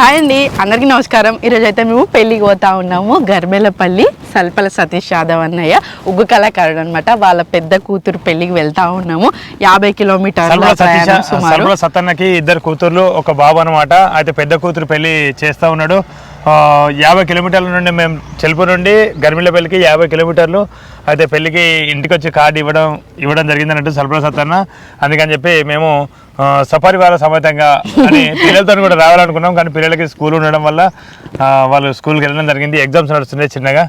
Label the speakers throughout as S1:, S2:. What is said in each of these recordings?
S1: Hi అండి. అందరికీ నమస్కారం. ఈరోజు అయితే మేము పెళ్ళికి పోతా ఉన్నాము. గర్బెలపల్లి సల్పల సతీష్ యాదవ్ అన్నయ్య ఉగ్గు కళాకారుడు అనమాట వాళ్ళ పెద్ద కూతురు పెళ్ళికి వెళ్తా ఉన్నాము. యాభై కిలోమీటర్ల ప్రయాణం సుమారు.
S2: సత్తన్నకి ఇద్దరు కూతుర్లు ఒక బాబు అనమాట అయితే పెద్ద కూతురు పెళ్ళి చేస్తా ఉన్నాడు. యాభై కిలోమీటర్ల నుండి మేము చెలుపు నుండి గర్మిళ్ళపల్లికి యాభై కిలోమీటర్లు అయితే పెళ్ళికి ఇంటికి వచ్చి కార్డు ఇవ్వడం ఇవ్వడం జరిగింది అన్నట్టు సర్వల సత్తన్న అందుకని చెప్పి మేము ఆ, సపరివార సమేతంగా అని పిల్లలతో కూడా రావాలనుకున్నాం కానీ పిల్లలకి స్కూల్ ఉండడం వల్ల వాళ్ళు స్కూల్కి వెళ్ళడం జరిగింది. ఎగ్జామ్స్ నడుస్తున్నాయి చిన్నగా.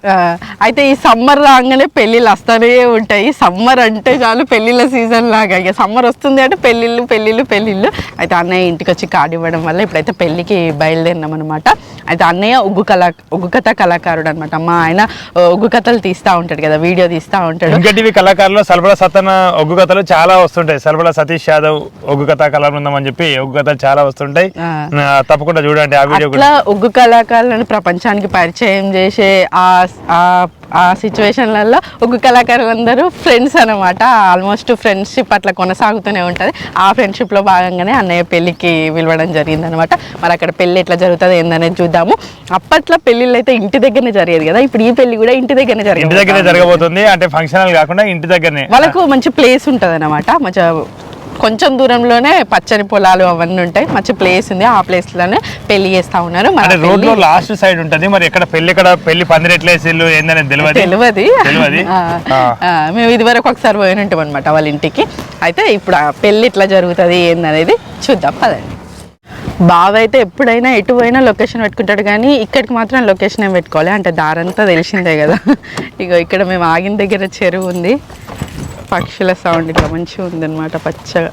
S1: అయితే ఈ సమ్మర్ రాగానే పెళ్ళిళ్ళు వస్తూనే ఉంటాయి. సమ్మర్ అంటే చాలు పెళ్ళిళ్ళ సీజన్ లాగా. ఇక సమ్మర్ వస్తుంది అంటే పెళ్ళిళ్ళు పెళ్ళిళ్ళు పెళ్ళిళ్ళు. అయితే అన్నయ్య ఇంటికి వచ్చి కార్డు ఇవ్వడం వల్ల ఇప్పుడైతే పెళ్ళికి బయలుదేరినాం అనమాట అయితే అన్నయ్య ఉగ్గు కళా ఉగ్గు కథ కళాకారుడు అనమాట మా ఆయన ఆ, ఉగ్గు కథలు తీస్తూ ఉంటాడు కదా వీడియో తీస్తూ ఉంటాడు.
S2: ఇంకటివి కళాకారులు సల్బల సత్తన్న ఒగ్గు కథలు చాలా వస్తుంటాయి. సల్బల సతీష్ యాదవ్ ఒగ్గు కథ కళాబృందం అని చెప్పి ఒగ్గు కథలు చాలా వస్తుంటాయి. తప్పకుండా చూడండి ఆ వీడియో కూడా.
S1: ఉగ్గు కళాకారులను ప్రపంచానికి పరిచయం చేసే ఆ సిచ్యువేషన్లలో ఉగ్గు కళాకారులందరూ ఫ్రెండ్స్ అనమాట ఆల్మోస్ట్ ఫ్రెండ్షిప్ అట్లా కొనసాగుతూనే ఉంటుంది. ఆ ఫ్రెండ్షిప్లో భాగంగానే అన్నయ్య పెళ్ళికి పిలవడం జరిగింది అనమాట మరి అక్కడ పెళ్ళి ఎట్లా జరుగుతుంది ఏందనేది చూద్దాము. అప్పట్లో పెళ్ళిళ్ళు అయితే ఇంటి దగ్గరనే జరిగేది కదా. ఇప్పుడు ఈ పెళ్ళి కూడా ఇంటి దగ్గరనే
S2: ఇంటి
S1: జరిగింది
S2: దగ్గరే జరగబోతుంది. అంటే ఫంక్షన్ కాకుండా ఇంటి దగ్గరనే.
S1: వాళ్ళకు మంచి ప్లేస్ ఉంటుంది అనమాట మంచిగా కొంచెం దూరంలోనే పచ్చని పొలాలు అవన్నీ ఉంటాయి. మంచి ప్లేస్ ఉంది. ఆ ప్లేస్లోనే పెళ్ళి చేస్తా ఉన్నారు. మన
S2: రోడ్లో
S1: పెళ్ళి-
S2: లాస్ట్ సైడ్ ఉంటది. మరి ఎక్కడ పెళ్ళి ఎక్కడ పెళ్ళి పందిరెట్లేసిల్లు ఏందనేది తెలియదు
S1: తెలియదు మేము ఇదివరకు ఒకసారి పోయిన ఉంటాం అనమాట వాళ్ళ ఇంటికి. అయితే ఇప్పుడు ఆ పెళ్ళి ఇట్లా జరుగుతుంది ఏందనేది చూద్దాం పదండి. బావ అయితే ఎప్పుడైనా ఎటు పోయినా లొకేషన్ పెట్టుకుంటాడు కానీ ఇక్కడికి మాత్రం లొకేషన్ ఏం పెట్టుకోవాలి అంటే దారంతా తెలిసిందే కదా. ఇగో ఇక్కడ మేము ఆగిన దగ్గర చెరువు ఉంది. పక్షుల సౌండ్ ఇట్లా మంచిగా ఉందన్నమాట పచ్చగా.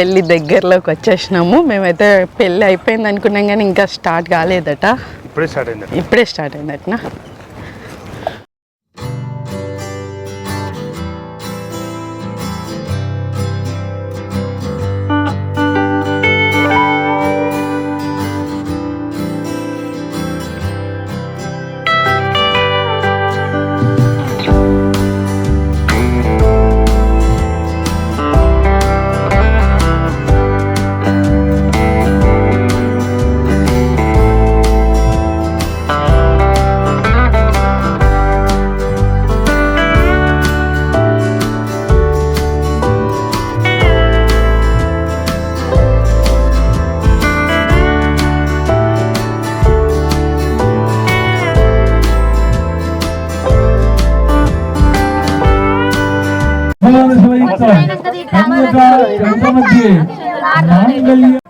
S1: పెళ్ళి దగ్గరలోకి వచ్చేసినాము. మేమైతే పెళ్ళి అయిపోయింది అనుకున్నాం కానీ ఇంకా స్టార్ట్ కాలేదట.
S2: ఇప్పుడే స్టార్ట్ అయింది
S1: ఇప్పుడే స్టార్ట్ అయిందటనా?
S3: लिए।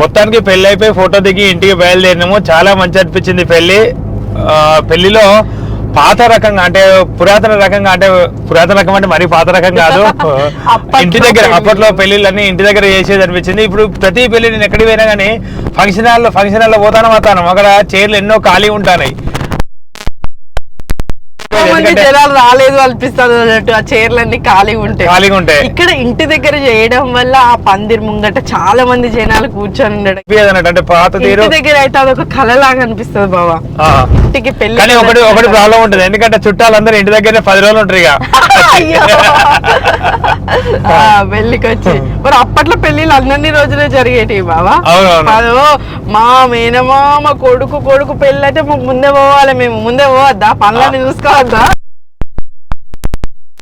S2: మొత్తానికి పెళ్ళి అయిపోయి ఫోటో దిగి ఇంటికి బయలుదేరినాము. చాలా మంచి అనిపించింది పెళ్ళి. పెళ్ళిలో పాత రకంగా అంటే పురాతన రకంగా అంటే పురాతన రకం అంటే మరీ పాత రకం కాదు. ఇంటి దగ్గర. అప్పట్లో పెళ్ళిళ్ళన్నీ ఇంటి దగ్గర చేసేది అనిపించింది. ఇప్పుడు ప్రతి పెళ్ళి నేను ఎక్కడికి పోయినా కానీ ఫంక్షన్ హాల్లో ఫంక్షన్ హాల్లో పోతాను పోతాను. అక్కడ చైర్లు ఎన్నో ఖాళీ ఉంటాయి
S1: మంది జనాలు రాలేదు అనిపిస్తుంది అన్నట్టు ఆ చైర్లన్నీ ఖాళీగా ఉంటాయి
S2: ఖాళీగా ఉంటాయి
S1: ఇక్కడ ఇంటి దగ్గర చేయడం వల్ల ఆ పందిరి ముంగట చాలా మంది జనాలు కూర్చొని ఉండడం.
S2: అంటే పాత తీరు.
S1: ఇంటి దగ్గర అయితే అదొక కళలాగా అనిపిస్తుంది బాబా. ఇంటికి పెళ్ళి
S2: కానీ ఒకటి ఒకటి ప్రాబ్లం ఉంటుంది. ఎందుకంటే చుట్టాలందరూ ఇంటి దగ్గరనే పది రోజులు ఉంటారు ఇక.
S1: పెళ్ళికి వచ్చి మరి అప్పట్లో పెళ్ళిళ్ళు అన్ని రోజులే జరిగేటివి. కాదు మా మేనమామ కొడుకు కొడుకు పెళ్ళి అయితే మాకు ముందే పోవాలి మేము. ముందే పోవద్దా? పనులన్నీ చూసుకోవద్దా?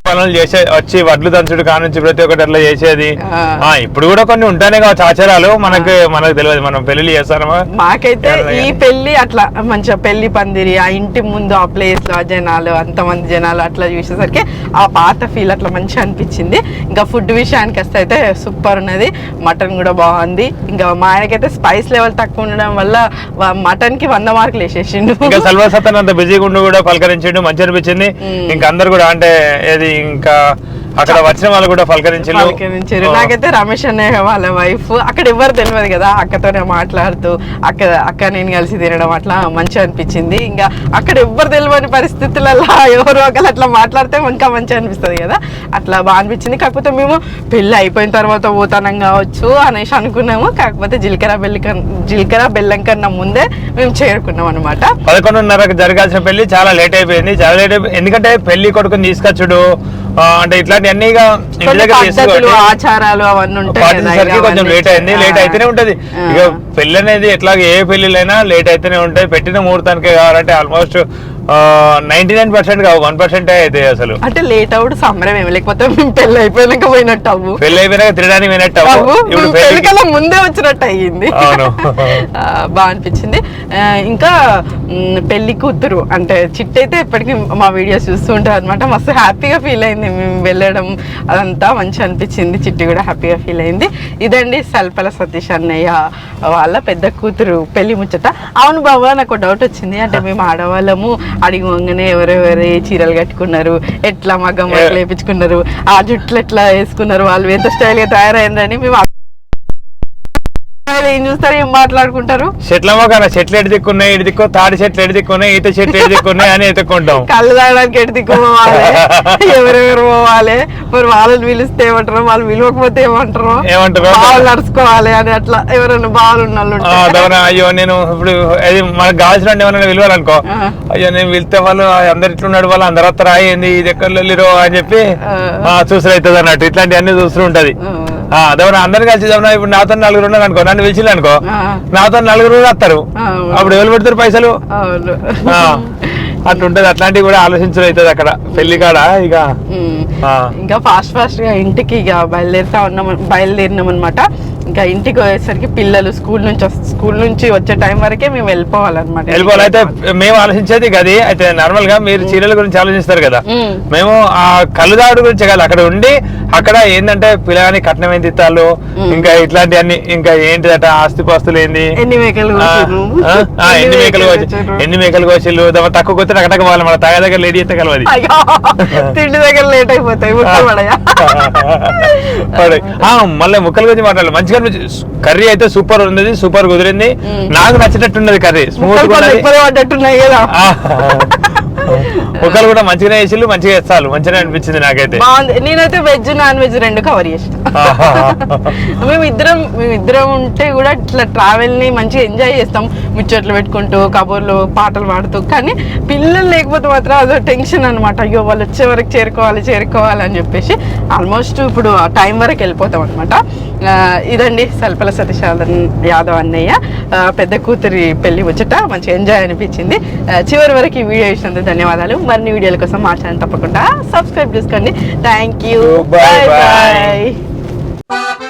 S2: పనులు చేసే వచ్చి వడ్లు దంచుడు కానుంచి ప్రతి ఒక్కటి అట్లా చేసేది.
S1: ఆ.
S2: ఇప్పుడు కూడా కొన్ని ఉంటానే కావచ్చు ఆచారాలు. మనకు మనకు తెలియదు మనం పెళ్ళి చేస్తామా
S1: మాకైతే ఈ. పెళ్ళి అట్లా మంచిగా పెళ్ళి పందిరి ఆ ఇంటి ముందు ఆ ప్లేస్లో ఆ జనాలు అంతమంది జనాలు అట్లా చూసేసరికి ఆ పాత ఫీల్ అట్లా మంచిగా అనిపించింది. ఇంకా ఫుడ్ విషయానికి వస్తే అయితే సూపర్ ఉన్నది. మటన్ కూడా బాగుంది. ఇంకా మా ఆయనకైతే స్పైస్ లెవెల్ తక్కువ ఉండడం వల్ల మటన్కి వంద మార్కులు వేసేసిండు.
S2: ఇంకా సల్వా సతన్ అంత బిజీగా ఉండి కూడా పలకరించిండు మంచి అనిపించింది. ఇంకా అందరు కూడా అంటే ఏది ఇంకా అక్కడ వచ్చిన వాళ్ళు కూడా పలకరించిండు
S1: పలకరించారు నాకైతే రమేష్ అన్నయ్య వాళ్ళ వైఫ్ అక్కడ ఎవరు తెలియదు కదా అక్కతోనే మాట్లాడుతూ అక్క అక్క నేను కలిసి తినడం అట్లా మంచిగా అనిపించింది. ఇంకా అక్కడ ఎవ్వరు తెలియని పరిస్థితులలో ఎవరు ఒకరు అట్లా మాట్లాడితే ఇంకా మంచిగా అనిపిస్తుంది కదా. అట్లా బాగా అనిపించింది. కాకపోతే మేము పెళ్ళి అయిపోయిన తర్వాత పోతానం కావచ్చు అనేసి అనుకున్నాము. కాకపోతే జీలకర్ర బెల్లి జీలకర్ర బెల్లం కన్నా ముందే మేము చేరుకున్నాం అనమాట
S2: పదకొండున్నరకు జరగాల్సిన పెళ్ళి చాలా లేట్ అయిపోయింది. చాలా లేట్ అయిపోయింది ఎందుకంటే పెళ్ళి కొడుకుని తీసుకొచ్చుడు అంటే ఇట్లాంటివన్నీ ఇక ఇంటి
S1: కొన్ని
S2: దగ్గర
S1: పద్ధతులు
S2: చేసుకోవాలి
S1: ఆచారాలు అవన్నీ ఉంటాయి
S2: కొంచెం లేట్ అయింది లేట్. అయితేనే ఉంటది. ఇక పెళ్ళి అనేది ఎట్లా ఏ పెళ్ళిలైనా లేట్ అయితేనే ఉంటాయి పెట్టిన ముహూర్తానికే కావాలంటే ఆల్మోస్ట్ నైన్టీ నైన్ పర్సెంట్ కావు వన్ పర్సెంట్ అవుతాయి అసలు.
S1: అంటే లేట్ అవుడు సంబరం ఏమి లేకపోతే మేము పెళ్ళి అయిపోయినాక పోయినట్టు అవ్వు.
S2: పెళ్ళి అయిపోయినాక తినడానికి వినట్టు అవ్వు. ఇప్పుడు
S1: మేము
S2: పెళ్ళికి
S1: పెళ్ళికల్లా ముందే వచ్చినట్టు అయ్యింది. బాగా అనిపించింది. ఇంకా పెళ్ళి కూతురు అంటే చిట్టి అయితే ఇప్పటికీ మా వీడియోస్ చూస్తూ ఉంటారు అనమాట మస్తు హ్యాపీగా ఫీల్ అయింది మేము వెళ్ళడం. అదంతా మంచి అనిపించింది. చిట్టి కూడా హ్యాపీగా ఫీల్ అయింది. ఇదండి సల్పల సతీష్ అన్నయ్య వాళ్ళ పెద్ద కూతురు పెళ్ళి ముచ్చట. అవును బాబా నాకు డౌట్ వచ్చింది. అంటే మేము ఆడవాళ్ళము. అడిగి వంగనే ఎవరెవరు ఏ చీరలు కట్టుకున్నారు ఎట్లా మగ్గం వేపించుకున్నారు ఆ జుట్లు ఎట్లా వేసుకున్నారు వాళ్ళు ఎంత స్టైల్గా తయారైందని మేము ఏం చూస్తారు ఏం మాట్లాడుకుంటారు?
S2: చెట్లమో కదా చెట్లు ఎటు దిక్కున్నాయి ఇటు దిక్కు తాడి చెట్లు ఎటు దిక్కున్నాయి ఈత చెట్లు ఎటు దిక్కున్నాయి అని ఎత్తుకుంటాం
S1: కళ్ళు తాగడానికి ఎటు దిక్కు పోవాలి? ఎవరెవరు పోవాలి? మరి వాళ్ళని పిలిస్తే ఏమంటారు? వాళ్ళు పిలవకపోతే ఏమంటారు?
S2: ఏమంటారు?
S1: బావులు నడుచుకోవాలి అని అట్లా ఎవరైనా బావులు ఉన్న వాళ్ళు
S2: ఆ,
S1: ఉంటే.
S2: దవన అయ్యో నేను ఇప్పుడు అది మనకు కావాల్సిన ఏమన్నా విలువాలనుకో. అయ్యో నేను వెళ్తే వాళ్ళు అందరు ఇట్లున్నాడు వాళ్ళు అందరు వస్తారా ఏంది ఇది ఎక్కడ వెళ్ళిరో అని చెప్పి. చూసులు అవుతుంది అన్నట్టు ఇట్లాంటివన్నీ చూస్తూ ఉంటది. దవన అందరు కలిసి ఇప్పుడు నాతో నలుగురు ఉన్నారు అనుకో నన్ను పిలిచిల్లు అనుకో. నాతో నలుగురు వస్తారు. అప్పుడు ఎవరు పెడతారు పైసలు అట్లుంటది అట్లాంటివి కూడా ఆలోచించడం అవుతుంది అక్కడ పెళ్ళి కాడ ఇక.
S1: ఇంకా ఫాస్ట్ ఫాస్ట్గా ఇంటికి ఇక బయలుదేరుతా ఉన్నాం బయలుదేరినాం అనమాట ఇంకా ఇంటికి వచ్చేసరికి పిల్లలు స్కూల్ నుంచి స్కూల్ నుంచి వచ్చే టైం వరకే మేము వెళ్ళిపోవాలన్నమాట.
S2: వెళ్ళిపోవాలి. అయితే మేము ఆలోచించేది గది అయితే నార్మల్గా మీరు చీరల గురించి ఆలోచిస్తారు కదా.
S1: మ్మ్.
S2: ఆ కలుదాడు గురించి కాదు అక్కడ ఉండి అక్కడ ఏంటంటే పిల్లగాని కట్నం ఏంటి ఇత్తాలు ఇంకా ఇట్లాంటివన్నీ ఇంకా ఏంటిదట ఆస్తి పాస్తులు ఏంది?
S1: ఎన్ని మేకలు
S2: ఎన్ని మేకలు? ఎన్ని మేకలు కోసిల్లు? తక్కువ కొత్త టకటక పోవాలి మన తాగా దగ్గర లేడీ ఎత్తే కలవది.
S1: తిండి దగ్గర లేట్ అయిపోతాయి
S2: మళ్ళీ ముక్కల గురించి మాట్లాడాలి మంచిగా అనిపించింది. కర్రీ అయితే సూపర్ ఉంది సూపర్ కుదిరింది. నాకు నచ్చినట్టు ఉన్నది కర్రీ స్మూత్
S1: ముక్కలు కూడా
S2: మంచిగానే వేసిల్లు మంచిగా వేస్తారు మంచిగా అనిపించింది నాకైతే.
S1: నేనైతే వెజ్ నాన్ వెజ్ రెండు కవర్ చేసిన. మేము ఇద్దరం మేము ఇద్దరం ఉంటే కూడా ఇట్లా ట్రావెల్ని మంచిగా ఎంజాయ్ చేస్తాం. ముచ్చట్లు పెట్టుకుంటూ కబుర్లు పాటలు పాడుతూ. కానీ పిల్లలు లేకపోతే మాత్రం అదో టెన్షన్ అనమాట అయ్యో వాళ్ళు వచ్చే వరకు చేరుకోవాలి చేరుకోవాలి అని చెప్పేసి. ఆల్మోస్ట్ ఇప్పుడు ఆ టైం వరకు వెళ్ళిపోతాం అనమాట ఇదండి సల్పల సతీష్ యాదవ్- అన్నయ్య. పెద్ద కూతురి పెళ్ళి ముచ్చట మంచి ఎంజాయ్ అనిపించింది. చివరి వరకు ఈ వీడియో ఇచ్చినందుకు ధన్యవాదాలు. మరిన్ని వీడియోల కోసం మా ఛానల్ తప్పకుండా సబ్స్క్రైబ్ చేసుకోండి. Thank you bye. బాయ్